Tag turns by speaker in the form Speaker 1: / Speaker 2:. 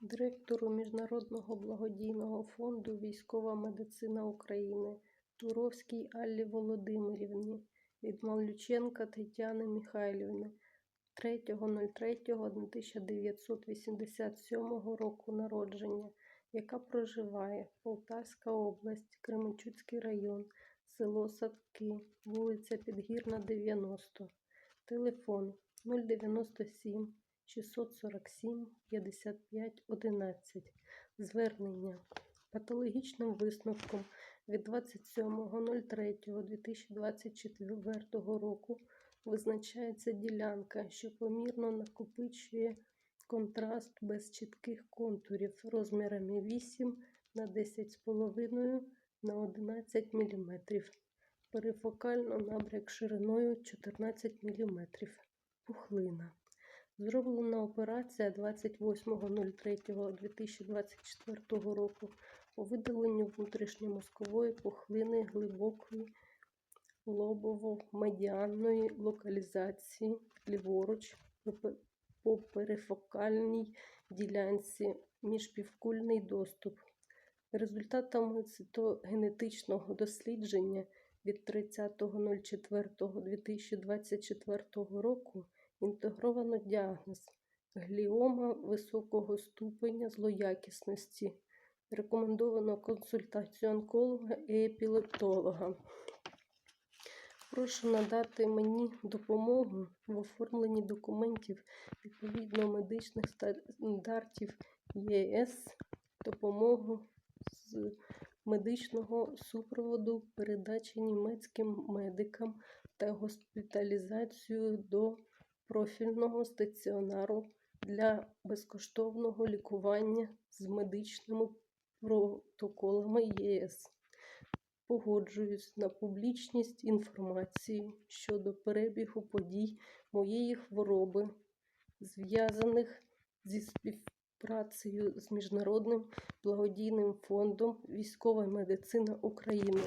Speaker 1: директору Міжнародного благодійного фонду Військова медицина України Туровській Аллі Володимирівні від Мавлюченка Тетяни Михайлівни 3.03.1987 року народження, яка проживає Полтавська область, Кременчуцький район, село Садки, вулиця Підгірна, 90, телефон 097 647 55 11. Звернення. Патологічним висновком від 27.03.2024 року визначається ділянка, що помірно накопичує контраст без чітких контурів розмірами 8 на 10,5 на 11 мм. Перифокально набряк шириною 14 мм. Пухлина. Зроблена операція 28.03.2024 року по видаленню внутрішньомозкової пухлини глибокої лобово-медіанної локалізації ліворуч по перифокальній ділянці міжпівкульний доступ. Результатами цитогенетичного дослідження від 30.04.2024 року інтегровано діагноз гліома високого ступеня злоякісності. Рекомендовано консультацію онколога і епілептолога. Прошу надати мені допомогу в оформленні документів відповідно медичних стандартів ЄС, допомогу з медичного супроводу, передачі німецьким медикам та госпіталізацію до профільного стаціонару для безкоштовного лікування з медичними протоколами ЄС. Погоджуюсь на публічність інформації щодо перебігу подій моєї хвороби, зв'язаних зі співпрацею з Міжнародним благодійним фондом Військова медицина України.